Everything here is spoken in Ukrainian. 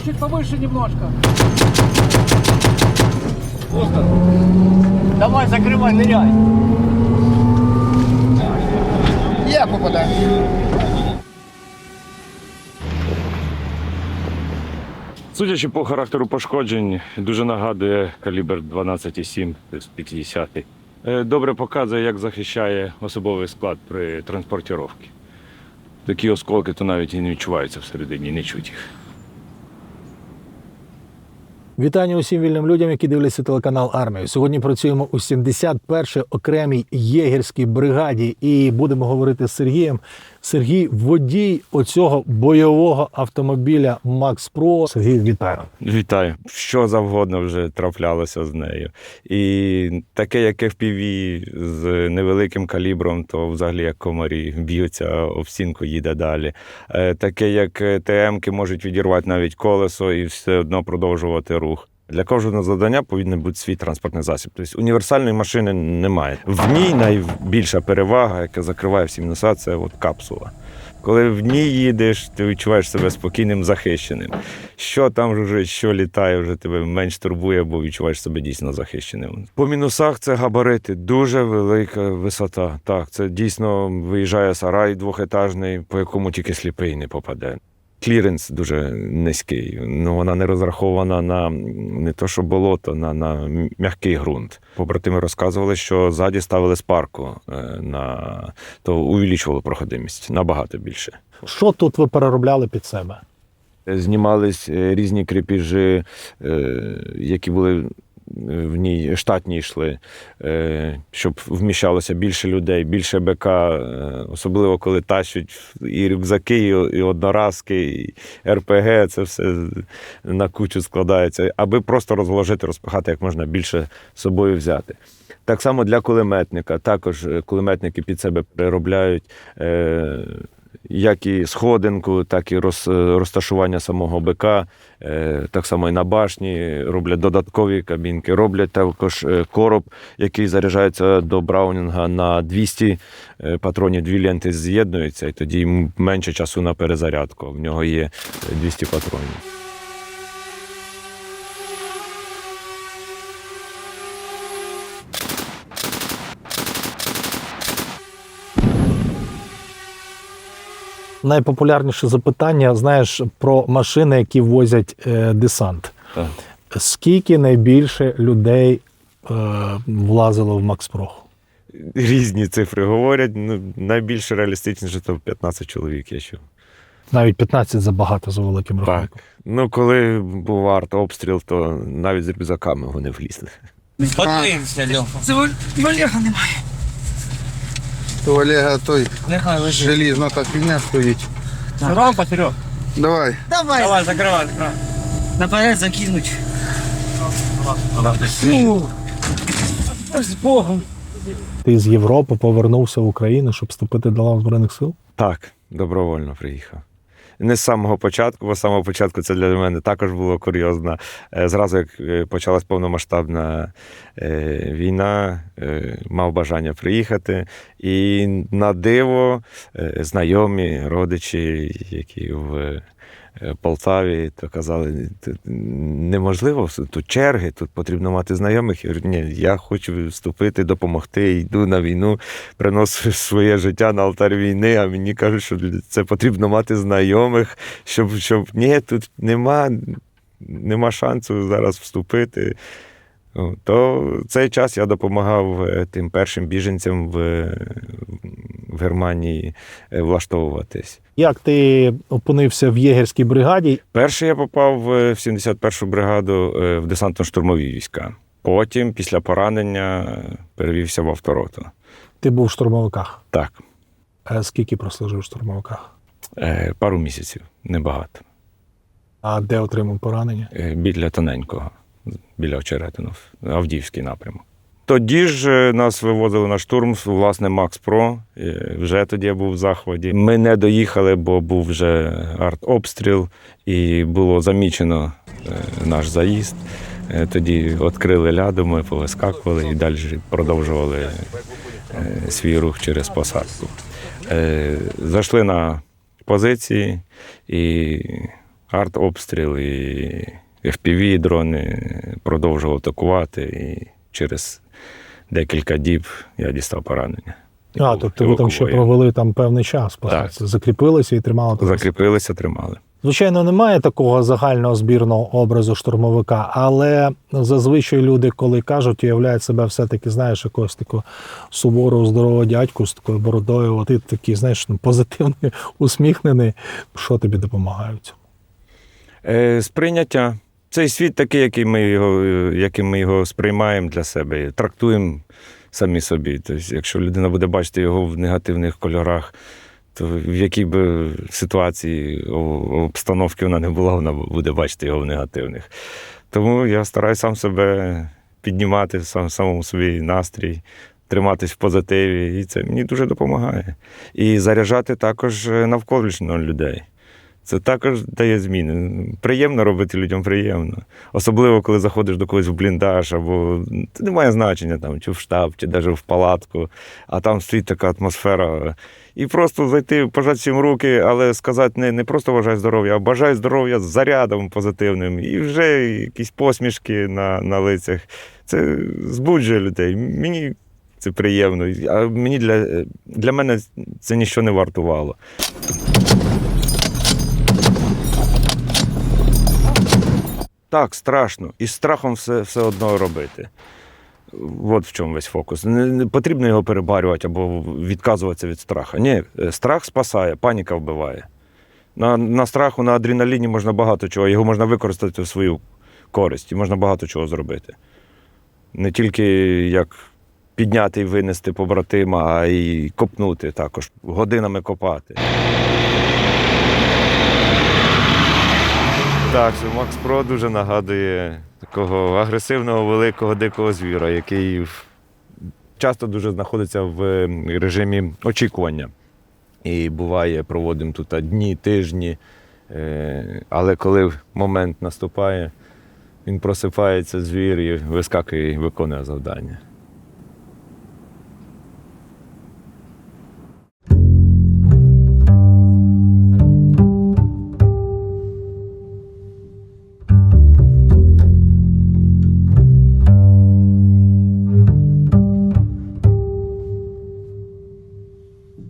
чуть повыше немножко. Давай, закривай, ныряй. Я попадаю. Судячи по характеру пошкоджень, дуже нагадує калібр 12,7 з 50. Е, Добре показує, як захищає особовий склад при транспортіровці. Такі осколки то навіть і не відчуваються всередині, не чуть їх. Вітання усім вільним людям, які дивляться телеканал Армію. Сьогодні працюємо у 71-й окремій єгерській бригаді і будемо говорити з Сергієм. Сергій водій оцього бойового автомобіля Макс Про. Сергій, вітаю. Вітаю. Що завгодно вже траплялося з нею. І таке, як FPV з невеликим калібром, то взагалі як комарі б'ються об стінку, їде далі. Е, Таке, як ТМ-ки можуть відірвати навіть колесо і все одно продовжувати рух. Для кожного завдання повинен бути свій транспортний засіб. Тобто універсальної машини немає. В ній найбільша перевага, яка закриває всі мінуса, це от капсула. Коли в ній їдеш, ти відчуваєш себе спокійним, захищеним. Що там вже, що літає, вже тебе менш турбує, бо відчуваєш себе дійсно захищеним. По мінусах це габарити, дуже велика висота. Так, це дійсно виїжджає сарай двохетажний, по якому тільки сліпий не попаде. Кліренс дуже низький. Ну вона не розрахована на не то, що болото, на, на м'який ґрунт. Побратими розказували, що ззаді ставили спарку е, на то увеличувало проходимість набагато більше. Що тут ви переробляли під себе? Знімались е, різні кріпіжі, е, які були в ній штатні йшли, е, щоб вміщалося більше людей, більше БК, е, особливо коли тащуть і рюкзаки, і і одноразки, і РПГ, це все на кучу складається, аби просто розложити, розпихати як можна більше з собою взяти. Так само для кулеметника. Також е, кулеметники під себе переробляють. Е, як і сходинку, так і роз, розташування самого БК, е, так само і на башні, роблять додаткові кабінки, роблять також е, короб, який заряджається до Браунінга на 200 е, патронів, дві ленти з'єднуються, і тоді менше часу на перезарядку. В нього є е, 200 патронів. Найпопулярніше запитання, знаєш, про машини, які возять е, десант. Так. Скільки найбільше людей е, влазило в Макс Про? Різні цифри говорять. Ну, найбільш реалістичніше то 15 чоловік, я чув. Навіть 15 забагато за великим рахунком. Так. Ну, коли був артобстріл, то навіть з рюкзаками вони влізли. Подивимося, Льоха. Це Валега немає. То Олега той Нехай лежить. желізна та фігня стоїть. Рампа, Серег. Давай. Давай. Давай, закривай, закривай. Наперед закинуть. Ну, з Богом. Ти з Європи повернувся в Україну, щоб вступити до лав Збройних сил? Так, добровольно приїхав. Не з самого початку, бо з самого початку це для мене також було курйозно. Е, Зразу, як е, почалась повномасштабна е, війна, мав бажання приїхати. І на диво знайомі, родичі, які в Полтаві, то казали, «Тут неможливо, тут черги, тут потрібно мати знайомих. Я говорю, ні, я хочу вступити, допомогти, йду на війну, приношу своє життя на алтар війни, а мені кажуть, що це потрібно мати знайомих, щоб, щоб ні, тут нема, нема шансу зараз вступити. То цей час я допомагав е, тим першим біженцям в, в Германії е, влаштовуватись. Як ти опинився в єгерській бригаді? Перший я попав е, в 71-ту бригаду е, в десантно-штурмові війська. Потім, після поранення, е, перевівся в автороту. Ти був в штурмовиках. Так, А скільки прослужив в штурмовиках? е, пару місяців, небагато. А де отримав поранення? Е, Біля тоненького, біля очеретину, Авдіївський напрямок. Тоді ж е, нас вивозили на штурм, власне, Макс Про. Вже тоді я був в захваті. Ми не доїхали, бо був вже артобстріл, і було замічено е, наш заїзд. Е, Тоді відкрили ляду, ми повискакували і далі продовжували свій рух через посадку. Зайшли на позиції і артобстріл і FPV дрони продовжував атакувати. І через декілька діб я дістав поранення. А, тобто ви там ще провели там певний час, Так. закріпилися і тримали таку Закріпилися, тримали. Звичайно, немає такого загального збірного образу штурмовика, але зазвичай люди, коли кажуть, уявляють себе все-таки, знаєш, якогось такого суворого, здорового дядьку з такою бородою, от ти такий, знаєш, ну, позитивний, усміхнений. Що тобі цьому? Е, сприйняття. Цей світ такий, який ми його, е, яким ми його сприймаємо для себе, трактуємо самі собі. Тобто, якщо людина буде бачити його в негативних кольорах, то в якій би ситуації обстановки вона не була, вона буде бачити його в негативних. Тому я стараюся сам себе піднімати, сам, самому собі настрій, триматись в позитиві, і це мені дуже допомагає. І заряджати також е, навколишнього людей. Це також дає зміни. Приємно робити людям приємно. Особливо, коли заходиш до когось в бліндаж, або це не має значення там, чи в штаб, чи навіть в палатку, а там стоїть така атмосфера. І просто зайти, пожати всім руки, але сказати не, не просто бажай здоров'я, а бажай здоров'я з зарядом позитивним. І вже якісь посмішки на, на лицях. Це збуджує людей. Мені це приємно. А мені для, для мене це нічого не вартувало. Так, страшно. І з страхом все, все одно робити. От в чому весь фокус. Не, не потрібно його перебарювати або відказуватися від страха. Ні, е, страх спасає, паніка вбиває. На, на страху, на адреналіні можна багато чого, його можна використати в свою користь і можна багато чого зробити. Не тільки як підняти і винести побратима, а й копнути також, годинами копати. Так, що Макс Про дуже нагадує такого агресивного, великого дикого звіра, який часто дуже знаходиться в ем, режимі очікування. І буває, проводимо тут дні, тижні. Е, Але коли момент наступає, він просипається, звір і вискакує і виконує завдання.